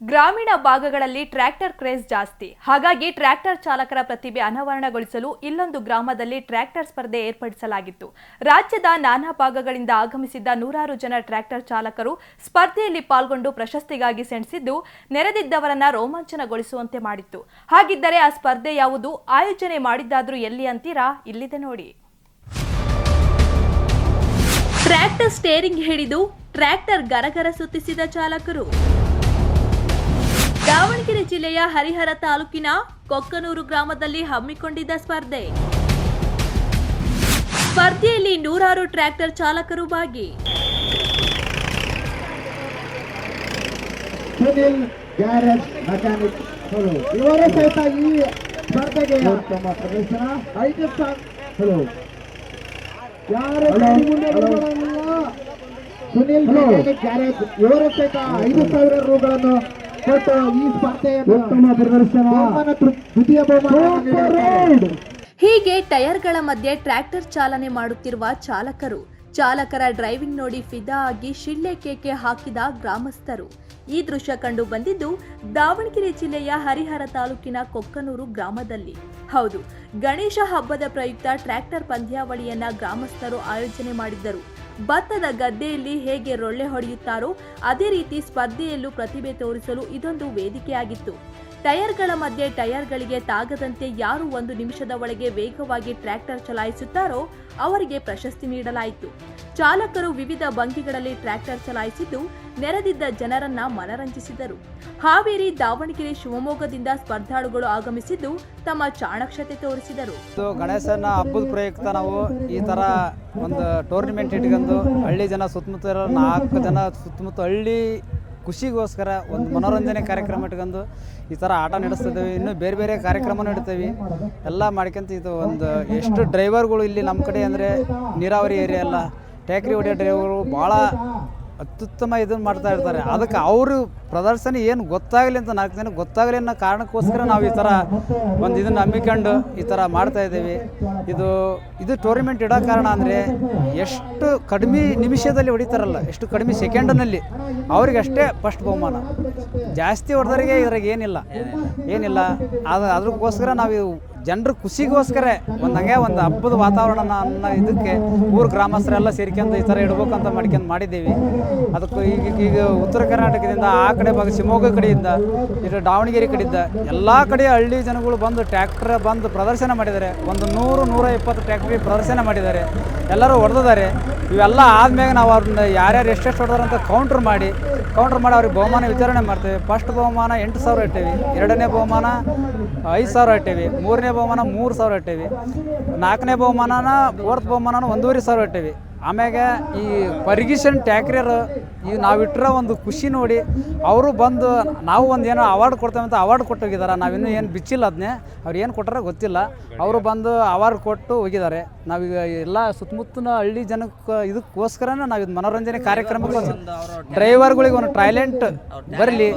ಗ್ರಾಮೀಣ ಭಾಗಗಳಲ್ಲಿ tractor craze ಜಾಸ್ತಿ. ಹಾಗಾಗಿ ಟ್ರ್ಯಾಕ್ಟರ್ ಚಾಲಕರ ಪ್ರತಿಭೆ ಅನಾವರಣಗೊಳಿಸಲು ಇಲ್ಲೊಂದು ಗ್ರಾಮದಲ್ಲಿ ಟ್ರ್ಯಾಕ್ಟರ್ ಸ್ಪರ್ಧೆ ಏರ್ಪಡಿಸಲಾಗಿತ್ತು. ರಾಜ್ಯದ ನಾನಾ ಭಾಗಗಳಿಂದ ಆಗಮಿಸಿದ್ದ ನೂರಾರು ಜನ ಟ್ರ್ಯಾಕ್ಟರ್ ಚಾಲಕರು ಸ್ಪರ್ಧೆಯಲ್ಲಿ ಪಾಲ್ಗೊಂಡು ಪ್ರಶಸ್ತಿಗಾಗಿ ಸೆಣಸಿದ್ದು, ನೆರೆದಿದ್ದವರನ್ನ ರೋಮಾಂಚನಗೊಳಿಸುವಂತೆ ಮಾಡಿತ್ತು. ಹಾಗಿದ್ದರೆ ಆ ಸ್ಪರ್ಧೆ ಯಾವುದು, ಆಯೋಜನೆ ಮಾಡಿದ್ದಾದ್ರೂ ಎಲ್ಲಿ ಅಂತೀರಾ? ಇಲ್ಲಿದೆ ನೋಡಿ. ಟ್ರ್ಯಾಕ್ಟರ್ ಸ್ಟೇರಿಂಗ್ ಹಿಡಿದು ಟ್ರ್ಯಾಕ್ಟರ್ ಗರಗರ ಸುತ್ತಿಸಿದ ಚಾಲಕರು. ದಾವಣಗೆರೆ ಜಿಲ್ಲೆಯ ಹರಿಹರ ತಾಲೂಕಿನ ಕೊಕ್ಕನೂರು ಗ್ರಾಮದಲ್ಲಿ ಹಮ್ಮಿಕೊಂಡಿದ್ದ ಸ್ಪರ್ಧೆ. ಸ್ಪರ್ಧೆಯಲ್ಲಿ ನೂರಾರು ಟ್ರ್ಯಾಕ್ಟರ್ ಚಾಲಕರು ಭಾಗಿ. Sunil garage mechanic hello. ಇವರ ಸಹಿತ ಈ ಸ್ಪರ್ಧೆಗೆ ಉತ್ತಮ ಪ್ರದರ್ಶನ. ಐದು ಸ್ಥಾನ ಹಲೋ. ಯಾರು ಮುಂದೆ ಬರೋಲ್ಲ. ಸುನಿಲ್ ಮೆಕ್ಯಾನಿಕ್ ಗ್ಯಾರೇಜ್ ಇವರ ಸಹಿತ ಐದು ಸಾವಿರ ರೂಗಳನ್ನು ಕೊಟ್ಟು ಈ ಸ್ಪರ್ಧೆಯ ಉತ್ತಮ ಪ್ರದರ್ಶನ. ಬಹುಮಾನ ದ್ವಿತೀಯ ಬಹುಮಾನ ಹೀಗೆ ಟೈರ್ಗಳ ಮಧ್ಯೆ ಟ್ರ್ಯಾಕ್ಟರ್ ಚಾಲನೆ ಮಾಡುತ್ತಿರುವ ಚಾಲಕರು. ಚಾಲಕರ ಡ್ರೈವಿಂಗ್ ನೋಡಿ ಫಿದಾ ಆಗಿ ಶಿಳ್ಳೆ ಕೇಕೆ ಹಾಕಿದ ಗ್ರಾಮಸ್ಥರು. ಈ ದೃಶ್ಯ ಕಂಡು ಬಂದಿದ್ದು ದಾವಣಗೆರೆ ಜಿಲ್ಲೆಯ ಹರಿಹರ ತಾಲೂಕಿನ ಕೊಕ್ಕನೂರು ಗ್ರಾಮದಲ್ಲಿ. ಹೌದು ಗಣೇಶ ಹಬ್ಬದ ಪ್ರಯುಕ್ತ ಟ್ರ್ಯಾಕ್ಟರ್ ಪಂದ್ಯಾವಳಿಯನ್ನ ಗ್ರಾಮಸ್ಥರು ಆಯೋಜನೆ ಮಾಡಿದ್ದರು. ಭತ್ತದ ಗದ್ದೆಯಲ್ಲಿ ಹೇಗೆ ರೊಳ್ಳೆ ಹೊಡೆಯುತ್ತಾರೋ ಅದೇ ರೀತಿ ಸ್ಪರ್ಧೆಯಲ್ಲೂ ಪ್ರತಿಭೆ ತೋರಿಸಲು ಇದೊಂದು ವೇದಿಕೆಯಾಗಿತ್ತು. ಟೈರ್ಗಳ ಮಧ್ಯೆ ಟೈರ್ಗಳಿಗೆ ತಾಗದಂತೆ ಯಾರು ಒಂದು ನಿಮಿಷದ ಒಳಗೆ ವೇಗವಾಗಿ ಟ್ರ್ಯಾಕ್ಟರ್ ಚಲಾಯಿಸುತ್ತಾರೋ ಅವರಿಗೆ ಪ್ರಶಸ್ತಿ ನೀಡಲಾಯಿತು. ಚಾಲಕರು ವಿವಿಧ ಭಂಗಿಗಳಲ್ಲಿ ಟ್ರ್ಯಾಕ್ಟರ್ ಚಲಾಯಿಸಿದ್ದು ನೆರೆದಿದ್ದ ಜನರನ್ನ ಮನರಂಜಿಸಿದರು. ಹಾವೇರಿ, ದಾವಣಗೆರೆ, ಶಿವಮೊಗ್ಗದಿಂದ ಸ್ಪರ್ಧಾಳುಗಳು ಆಗಮಿಸಿದ್ದು ತಮ್ಮ ಚಾಣಕ್ಷತೆ ತೋರಿಸಿದರು. ಗಣೇಶನ ಹಬ್ಬದ ಪ್ರಯುಕ್ತ ನಾವು ಈ ತರ ಒಂದು ಟೂರ್ನಿಮೆಂಟ್ ಇಟ್ಕೊಂಡು ಹಳ್ಳಿ ಜನ ಸುತ್ತಮುತ್ತ ನಾಲ್ಕು ಜನ ಸುತ್ತಮುತ್ತ ಹಳ್ಳಿ ಖುಷಿಗೋಸ್ಕರ ಒಂದು ಮನೋರಂಜನೆ ಕಾರ್ಯಕ್ರಮ ಇಟ್ಕೊಂಡು ಈ ಥರ ಆಟ ನಡೆಸ್ತಿದ್ದೇವೆ. ಇನ್ನೂ ಬೇರೆ ಬೇರೆ ಕಾರ್ಯಕ್ರಮ ನಡೀತೀವಿ. ಎಲ್ಲ ಮಾಡ್ಕೊಂತ ಇದು ಒಂದು ಎಷ್ಟು ಡ್ರೈವರ್ಗಳು ಇಲ್ಲಿ ನಮ್ಮ ಕಡೆ ಅಂದರೆ ನೀರಾವರಿ ಏರಿಯಾ ಎಲ್ಲ ಟ್ಯಾಕ್ರಿ ಹೊಡೆಯೋ ಡ್ರೈವರು ಭಾಳ ಅತ್ಯುತ್ತಮ ಇದನ್ನು ಮಾಡ್ತಾ ಇರ್ತಾರೆ. ಅದಕ್ಕೆ ಅವರು ಪ್ರದರ್ಶನ ಏನು ಗೊತ್ತಾಗಲಿ ಅಂತ ನಾಲ್ಕು ದಿನ ಗೊತ್ತಾಗಲಿ ಅನ್ನೋ ಕಾರಣಕ್ಕೋಸ್ಕರ ನಾವು ಈ ಥರ ಒಂದು ಇದನ್ನು ಹಮ್ಮಿಕೊಂಡು ಈ ಥರ ಮಾಡ್ತಾ ಇದ್ದೀವಿ. ಇದು ಇದು ಟೂರ್ನಿಮೆಂಟ್ ಇಡೋ ಕಾರಣ ಅಂದರೆ ಎಷ್ಟು ಕಡಿಮೆ ನಿಮಿಷದಲ್ಲಿ ಹೊಡಿತಾರಲ್ಲ ಎಷ್ಟು ಕಡಿಮೆ ಸೆಕೆಂಡ್ನಲ್ಲಿ ಅವ್ರಿಗೆ ಅಷ್ಟೇ ಫಸ್ಟ್ ಬಹುಮಾನ. ಜಾಸ್ತಿ ಹೊಡೆದವರಿಗೆ ಇದ್ರಾಗ ಏನಿಲ್ಲ. ಏನಿಲ್ಲ. ಅದು ಅದಕ್ಕೋಸ್ಕರ ನಾವು ಇವು ಜನರ ಖುಷಿಗೋಸ್ಕರ ಒಂದು ಒಂದು ಹಬ್ಬದ ವಾತಾವರಣ ಅನ್ನೋ ಇದಕ್ಕೆ ಊರು ಗ್ರಾಮಸ್ಥರೆಲ್ಲ ಸೇರ್ಕೊಂಡು ಈ ಥರ ಇಡ್ಬೇಕಂತ ಮಾಡ್ಕೊಂಡು ಮಾಡಿದ್ದೀವಿ. ಅದಕ್ಕೂ ಈಗ ಈಗ ಉತ್ತರ ಕರ್ನಾಟಕದಿಂದ ಆ ಕಡೆ ಭಾಗ ಶಿವಮೊಗ್ಗ ಕಡೆಯಿಂದ ಇದು ದಾವಣಗೆರೆ ಕಡೆಯಿಂದ ಎಲ್ಲ ಕಡೆ ಹಳ್ಳಿ ಜನಗಳು ಬಂದು ಟ್ರ್ಯಾಕ್ಟರ್ ಬಂದು ಪ್ರದರ್ಶನ ಮಾಡಿದ್ದಾರೆ. ಒಂದು ನೂರು, ನೂರ ಇಪ್ಪತ್ತು ಟ್ರ್ಯಾಕ್ಟ್ರಿ ಪ್ರದರ್ಶನ ಮಾಡಿದ್ದಾರೆ. ಎಲ್ಲರೂ ಹೊಡೆದಿದ್ದಾರೆ. ಇವೆಲ್ಲ ಆದ್ಮೇಲೆ ನಾವು ಅವ್ರನ್ನ ಯಾರ್ಯಾರು ಎಷ್ಟೆಷ್ಟು ಅಂತ ಕೌಂಟ್ರ್ ಮಾಡಿ ಕೌಂಟ್ರ್ ಮಾಡಿ ಅವ್ರಿಗೆ ಬಹುಮಾನ ವಿತರಣೆ ಮಾಡ್ತೇವೆ. ಫಸ್ಟ್ ಬಹುಮಾನ ಎಂಟು ಸಾವಿರ ಇಟ್ಟೇವಿ. ಎರಡನೇ ಬಹುಮಾನ ಐದು ಸಾವಿರ ಇಟ್ಟೇವೆ. ಮೂರನೇ ಬಹುಮಾನ ಮೂರು ಸಾವಿರ ಇಟ್ಟೇವಿ. ನಾಲ್ಕನೇ ಬಹುಮಾನನ ಫೋರ್ತ್ ಬಹುಮಾನನ ಒಂದೂವರೆ ಸಾವಿರ ಇಟ್ಟೇವಿ. ಆಮ್ಯಾಗ ಈ ಪರ್ಗಿಷನ್ ಟ್ಯಾಕ್ರಿಯರು ಈ ನಾವಿಟ್ಟಿರೋ ಒಂದು ಖುಷಿ ನೋಡಿ ಅವರು ಬಂದು ನಾವು ಒಂದು ಏನೋ ಅವಾರ್ಡ್ ಕೊಡ್ತೇವೆ ಅಂತ ಅವಾರ್ಡ್ ಕೊಟ್ಟು ಹೋಗಿದ್ದಾರೆ ನಾವಿನ್ನೂ ಏನು ಬಿಚ್ಚಿಲ್ಲ ಅದನ್ನೇ ಅವ್ರು ಏನು ಕೊಟ್ಟಾರ ಗೊತ್ತಿಲ್ಲ. ಅವರು ಬಂದು ಅವಾರ್ಡ್ ಕೊಟ್ಟು ಹೋಗಿದ್ದಾರೆ ನಾವೀಗ ಎಲ್ಲ ಸುತ್ತಮುತ್ತಲ ಹಳ್ಳಿ ಜನಕ್ಕೆ ಇದಕ್ಕೋಸ್ಕರನೇ ನಾವು ಇದು ಮನೋರಂಜನೆ ಕಾರ್ಯಕ್ರಮಕ್ಕೆ ಡ್ರೈವರ್ಗಳಿಗೆ ಒಂದು ಟ್ಯಾಲೆಂಟ್ ಬರಲಿ.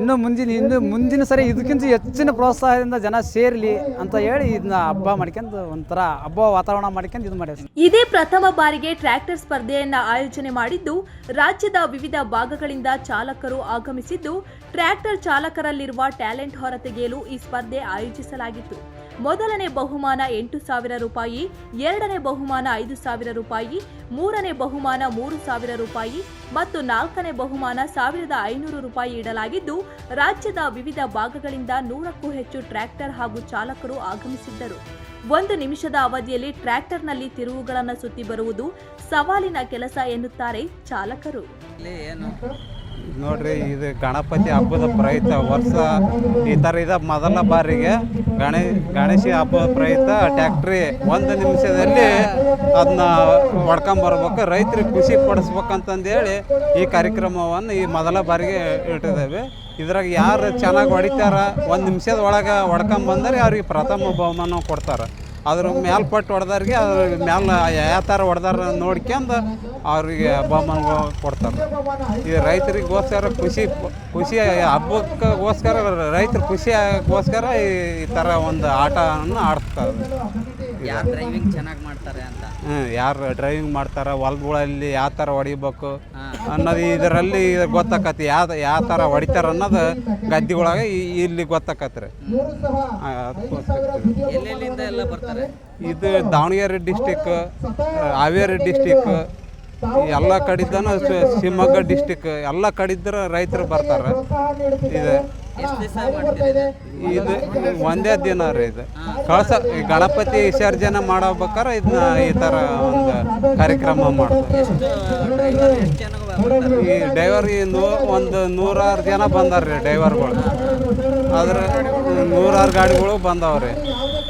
ಇನ್ನು ಮುಂದಿನ ಇನ್ನು ಮುಂದಿನ ಸರಿ ಇದಕ್ಕಿಂತ ಹೆಚ್ಚಿನ ಪ್ರೋತ್ಸಾಹದಿಂದ ಜನ ಸೇರಲಿ ಅಂತ ಹೇಳಿ ಇದನ್ನ ಹಬ್ಬ ಮಾಡ್ಕೊಂಡು ಒಂಥರ ಹಬ್ಬ ವಾತಾವರಣ ಮಾಡ್ಕೊಂಡು ಇದು ಮಾಡಿದ್ವಿ ಇದೇ ಪ್ರಥಮ ಬಾರಿಗೆ ಟ್ರ್ಯಾಕ್ಟರ್ ಸ್ಪರ್ಧೆಯನ್ನ ಆಯೋಜನೆ ಮಾಡಿದ್ದು, ರಾಜ್ಯದ ವಿವಿಧ ಭಾಗಗಳಿಂದ ಚಾಲಕರು ಆಗಮಿಸಿದ್ದು, ಟ್ರ್ಯಾಕ್ಟರ್ ಚಾಲಕರಲ್ಲಿರುವ ಟ್ಯಾಲೆಂಟ್ ಹೊರತೆಗೆಯಲು ಈ ಸ್ಪರ್ಧೆ ಆಯೋಜಿಸಲಾಗಿತ್ತು. ಮೊದಲನೇ ಬಹುಮಾನ ಎಂಟು ಸಾವಿರ ರೂಪಾಯಿ, ಎರಡನೇ ಬಹುಮಾನ ಐದು ಸಾವಿರ ರೂಪಾಯಿ, ಮೂರನೇ ಬಹುಮಾನ ಮೂರು ಸಾವಿರ ರೂಪಾಯಿ ಮತ್ತು ನಾಲ್ಕನೇ ಬಹುಮಾನ ಸಾವಿರದ ಐನೂರು ರೂಪಾಯಿ ಇಡಲಾಗಿದ್ದು, ರಾಜ್ಯದ ವಿವಿಧ ಭಾಗಗಳಿಂದ ನೂರಕ್ಕೂ ಹೆಚ್ಚು ಟ್ರ್ಯಾಕ್ಟರ್ ಹಾಗೂ ಚಾಲಕರು ಆಗಮಿಸಿದ್ದರು. ಒಂದು ನಿಮಿಷದ ಅವಧಿಯಲ್ಲಿ ಟ್ರ್ಯಾಕ್ಟರ್ನಲ್ಲಿ ತಿರುವುಗಳನ್ನು ಸುತ್ತಿ ಬರುವುದು ಸವಾಲಿನ ಕೆಲಸ ಎನ್ನುತ್ತಾರೆ ಚಾಲಕರು. ನೋಡ್ರಿ, ಇದು ಗಣಪತಿ ಹಬ್ಬದ ಪ್ರಯುಕ್ತ ವರ್ಷ. ಈ ಥರ ಇದ ಮೊದಲ ಬಾರಿಗೆ ಗಣೇ, ಗಣೇಶ ಹಬ್ಬದ ಪ್ರಯುಕ್ತ ಟ್ಯಾಕ್ಟ್ರಿ ಒಂದು ನಿಮಿಷದಲ್ಲಿ ಅದನ್ನ ಹೊಡ್ಕೊಂಬರ್ಬೇಕು ರೈತರಿಗೆ ಖುಷಿ ಪಡಿಸ್ಬೇಕಂತಂದೇಳಿ ಈ ಕಾರ್ಯಕ್ರಮವನ್ನು ಈ ಮೊದಲ ಬಾರಿಗೆ ಇಟ್ಟಿದ್ದೇವೆ. ಇದ್ರಾಗ ಯಾರು ಚೆನ್ನಾಗಿ ಹೊಡಿತಾರ, ಒಂದು ನಿಮಿಷದ ಒಳಗೆ ಬಂದರೆ ಅವ್ರಿಗೆ ಪ್ರಥಮ ಬಹುಮಾನ ಕೊಡ್ತಾರೆ. ಅದ್ರ ಮೇಲ್ಪಟ್ಟು ಹೊಡೆದವ್ರಿಗೆ ಅದ್ರ ಮ್ಯಾಲ ಯಾವ ಥರ ಹೊಡೆದಾರ ನೋಡ್ಕೊಂಡು ಅವ್ರಿಗೆ ಬಹುಮಾನ ಕೊಡ್ತಾರೆ. ಈ ರೈತರಿಗೋಸ್ಕರ ಖುಷಿ ಖುಷಿ ಹಬ್ಬಕ್ಕೋಸ್ಕರ ರೈತರು ಖುಷಿಗೋಸ್ಕರ ಈ ಥರ ಒಂದು ಆಟವನ್ನು ಆಡ್ತಾರೆ ಯಾರು ಡ್ರೈವಿಂಗ್ ಚೆನ್ನಾಗಿ ಮಾಡ್ತಾರೆ ಅಂತ. ಯಾರು ಡ್ರೈವಿಂಗ್ ಮಾಡ್ತಾರ ಹೊಲ್ಗಳಲ್ಲಿ ಯಾವ ಥರ ಹೊಡಿಬೇಕು ಅನ್ನೋದು ಇದರಲ್ಲಿ ಗೊತ್ತಾಕತಿ ಯಾವ ಯಾವ ಥರ ಹೊಡಿತಾರ ಅನ್ನೋದು ಗದ್ದೆಗೊಳಗೆ ಇಲ್ಲಿ ಗೊತ್ತಾಕತ್ರಿ. ಎಲ್ಲೆಲ್ಲಿಂದ ಎಲ್ಲ ಬರ್ತಾರೆ? ಇದು ದಾವಣಗೆರೆ ಡಿಸ್ಟಿಕ್ ಹಾವೇರಿ ಡಿಸ್ಟಿಕ್ ಎಲ್ಲ ಕಡಿದ್ದನು ಶಿವಮೊಗ್ಗ ಡಿಸ್ಟಿಕ್ ಎಲ್ಲ ಕಡಿದ್ರ ರೈತರು ಬರ್ತಾರೆ. ಇದು ಇದೆ. ಇದು ಒಂದೇ ದಿನ ರೀ ಇದು. ಕಳಸ ಈ ಗಣಪತಿ ವಿಸರ್ಜನೆ ಮಾಡಬೇಕಾರೆ ಇದನ್ನ ಈ ಥರ ಒಂದು ಕಾರ್ಯಕ್ರಮ ಮಾಡ್ತಾರೆ. ಈ ಡೈವರ್ ನೂ ಒಂದು ನೂರಾರು ಜನ ಬಂದಾರ್ರಿ ಡೈವರ್ಗಳು ಆದ್ರೆ ನೂರಾರು ಗಾಡಿಗಳು ಬಂದವ್ರಿ.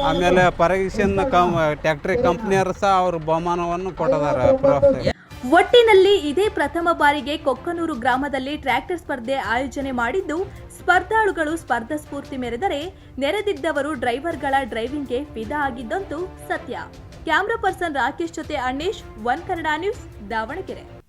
ಆಮೇಲೆ ಪರಗಿಸಿನ ಕಂ ಟ್ಯಾಕ್ಟ್ರಿ ಕಂಪ್ನಿಯವರು ಸಹ ಅವ್ರ ಬಹುಮಾನವನ್ನು ಕೊಟ್ಟಿದ್ದಾರೆ ಪ್ರೋತ್ಸಾಹ ಒಟ್ಟಿನಲ್ಲಿ ಇದೇ ಪ್ರಥಮ ಬಾರಿಗೆ ಕೊಕ್ಕನೂರು ಗ್ರಾಮದಲ್ಲಿ ಟ್ರ್ಯಾಕ್ಟರ್ ಸ್ಪರ್ಧೆ ಆಯೋಜನೆ ಮಾಡಿದ್ದು ಸ್ಪರ್ಧಾಳುಗಳು ಸ್ಪರ್ಧಾ ಸ್ಫೂರ್ತಿ ಮೆರೆದರೆ ನೆರೆದಿದ್ದವರು ಡ್ರೈವರ್ಗಳ ಡ್ರೈವಿಂಗ್ಗೆ ಫಿದಾ ಆಗಿದ್ದಂತೂ ಸತ್ಯ. ಕ್ಯಾಮ್ರಾ ಪರ್ಸನ್ ರಾಕೇಶ್ ಜೊತೆ ಅಣ್ಣೇಶ್, ಒನ್ ಕನ್ನಡ ನ್ಯೂಸ್, ದಾವಣಗೆರೆ.